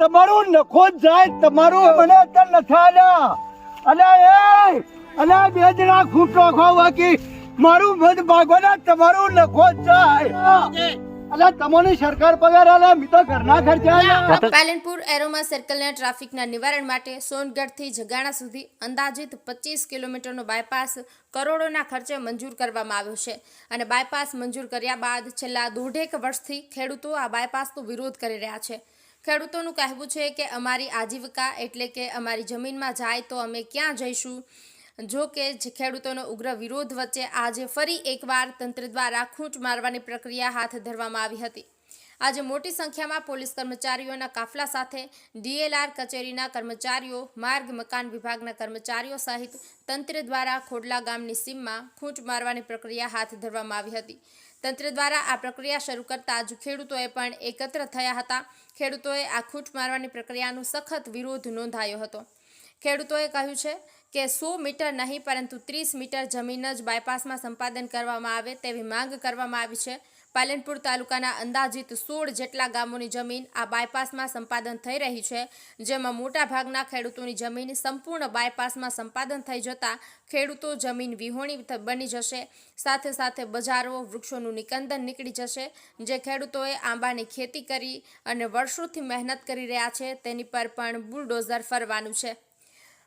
તમારું નખો જાય, તમારું મને અત્યારે નથી આલ્યા એ, અને બે જણા ખૂટો ખાવાકી મારું મન ભાગવાના તમારું નખો જાય. અલે પાલનપુર એરોમા સર્કલના ટ્રાફિકના નિવારણ માટે સોનગઢથી જગાણા સુધી અંદાજિત પચીસ કિલોમીટરનો બાયપાસ કરોડોના ખર્ચે મંજૂર કરવામાં આવ્યો છે. અને બાયપાસ મંજૂર કર્યા બાદ છેલ્લા દોઢેક વર્ષથી ખેડૂતો આ બાયપાસનો વિરોધ કરી રહ્યા છે. ખેડૂતોનું કહેવું છે કે અમારી આજીવિકા એટલે કે અમારી જમીનમાં જાય તો અમે ક્યાં જઈશું? જો કે ખેડૂતોનો ઉગ્ર વિરોધ વચ્ચે આજે ફરી એકવાર તંત્ર દ્વારા ખૂંટ મારવાની પ્રક્રિયા હાથ ધરવામાં આવી હતી. આજે મોટી સંખ્યામાં પોલીસ કર્મચારીઓના કાફલા સાથે ડીએલઆર કચેરીના કર્મચારીઓ, માર્ગ મકાન વિભાગના કર્મચારીઓ સહિત તંત્ર દ્વારા ખોડલા ગામની સીમમાં ખૂંટ મારવાની પ્રક્રિયા હાથ ધરવામાં આવી હતી. તંત્ર દ્વારા આ પ્રક્રિયા શરૂ કરતા જ ખેડૂતોએ પણ એકત્ર થયા હતા. ખેડૂતોએ આ ખૂંટ મારવાની પ્રક્રિયાનો સખત વિરોધ નોંધાયો હતો. ખેડૂતોએ કહ્યું છે કે સો મીટર નહીં, પરંતુ ત્રીસ મીટર જમીન જ બાયપાસમાં સંપાદન કરવામાં આવે તેવી માંગ કરવામાં આવી છે. પાલનપુર તાલુકાના અંદાજિત સોળ જેટલા ગામોની જમીન આ બાયપાસમાં સંપાદન થઈ રહી છે, જેમાં મોટાભાગના ખેડૂતોની જમીન સંપૂર્ણ બાયપાસમાં સંપાદન થઈ જતાં ખેડૂતો જમીન વિહોણી બની જશે. સાથે સાથે બજારો, વૃક્ષોનું નિકંદન નીકળી જશે, જે ખેડૂતોએ આંબાની ખેતી કરી અને વર્ષોથી મહેનત કરી રહ્યા છે, તેની પર પણ બુલડોઝર ફરવાનું છે.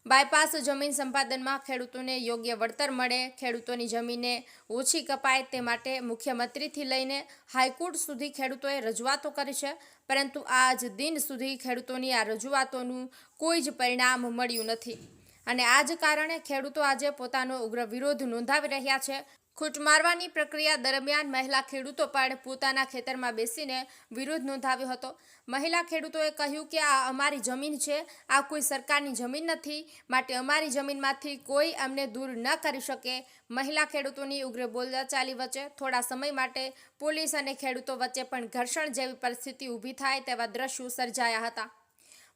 બાયપાસ જમીન સંપાદનમાં ખેડૂતોને યોગ્ય વળતર મળે, ખેડૂતોની જમીને ઓછી કપાય તે માટે મુખ્યમંત્રીથી લઈને હાઈકોર્ટ સુધી ખેડૂતોએ રજૂઆતો કરી છે. પરંતુ આજ દિન સુધી ખેડૂતોની આ રજૂઆતોનું કોઈ જ પરિણામ મળ્યું નથી. અને આ જ કારણે ખેડૂતો આજે પોતાનો ઉગ્ર વિરોધ નોંધાવી રહ્યા છે. ખૂટ મારવાની પ્રક્રિયા દરમિયાન મહિલા ખેડૂતો પણ પોતાના ખેતરમાં બેસીને વિરોધ નોંધાવ્યો હતો. મહિલા ખેડૂતોએ કહ્યું કે આ અમારી જમીન છે, આ કોઈ સરકારની જમીન નથી, માટે અમારી જમીનમાંથી કોઈ અમને દૂર ન કરી શકે. મહિલા ખેડૂતોની ઉગ્ર બોલચાલી વચ્ચે થોડા સમય માટે પોલીસ અને ખેડૂતો વચ્ચે પણ ઘર્ષણ જેવી પરિસ્થિતિ ઊભી થાય તેવા દ્રશ્યો સર્જાયા હતા.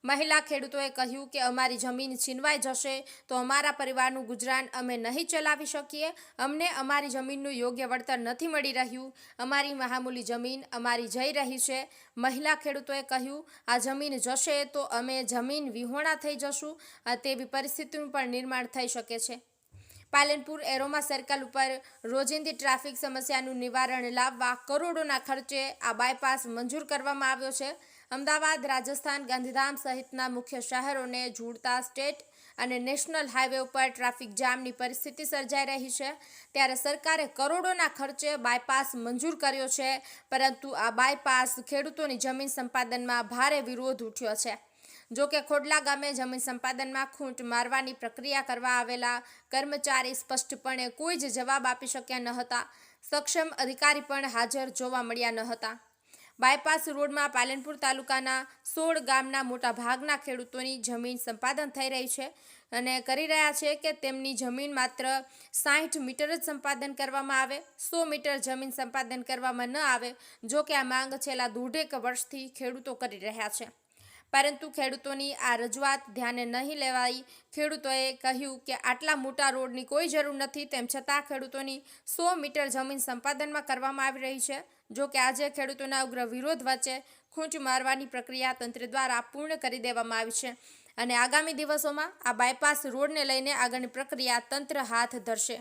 મહિલા ખેડૂતોએ કહ્યું કે અમારી જમીન છીનવાઈ જશે તો અમારા પરિવારનું ગુજરાન અમે નહીં ચલાવી શકીએ. અમને અમારી જમીનનું યોગ્ય વળતર નથી મળી રહ્યું. અમારી મહામૂલી જમીન અમારી જઈ રહી છે. મહિલા ખેડૂતોએ કહ્યું, આ જમીન જશે તો અમે જમીન વિહોણા થઈ જશું. તેવી પરિસ્થિતિનું પણ નિર્માણ થઈ શકે છે. પાલનપુર એરોમા સર્કલ ઉપર રોજિંદી ટ્રાફિક સમસ્યાનું નિવારણ લાવવા કરોડોના ખર્ચે આ બાયપાસ મંજૂર કરવામાં આવ્યો છે. અમદાવાદ, રાજસ્થાન, ગાંધીધામ સહિતના મુખ્ય શહેરોને જોડતા સ્ટેટ અને નેશનલ હાઈવે ઉપર ટ્રાફિક જામની પરિસ્થિતિ સર્જાઈ રહી છે. ત્યારે સરકારે કરોડોના ખર્ચે બાયપાસ મંજૂર કર્યો છે, પરંતુ આ બાયપાસ ખેડૂતોની જમીન સંપાદનમાં ભારે વિરોધ ઉઠ્યો છે. જો કે ખોડલા ગામે જમીન સંપાદનમાં ખૂંટ મારવાની પ્રક્રિયા કરવા આવેલા કર્મચારી સ્પષ્ટપણે કોઈ જ જવાબ આપી શક્યા ન હતા. સક્ષમ અધિકારી પણ હાજર જોવા મળ્યા ન હતા. બાયપાસ રોડમાં પાલનપુર તાલુકાના સોળ ગામના મોટા ભાગના ખેડૂતોની જમીન સંપાદન થઈ રહી છે અને કરી રહ્યા છે કે તેમની જમીન માત્ર સાહીઠ મીટર જ સંપાદન કરવામાં આવે, સો મીટર જમીન સંપાદન કરવામાં ન આવે, જો કે આ માંગ છેલ્લા દોઢેક વર્ષથી ખેડૂતો કરી રહ્યા છે. પરંતુ ખેડૂતોની આ રજૂઆત ધ્યાને નહીં લેવાઈ ખેડૂતોએ કહ્યું કે આટલા મોટા રોડની કોઈ જરૂર નથી, તેમ છતાં ખેડૂતોની સો મીટર જમીન સંપાદનમાં કરવામાં આવી રહી છે. જો કે આજે ખેડૂતોના ઉગ્ર વિરોધ વચ્ચે ખૂંચ મારવાની પ્રક્રિયા તંત્ર દ્વારા પૂર્ણ કરી દેવામાં આવી છે. અને આગામી દિવસોમાં આ બાયપાસ રોડને લઈને આગળની પ્રક્રિયા તંત્ર હાથ ધરશે.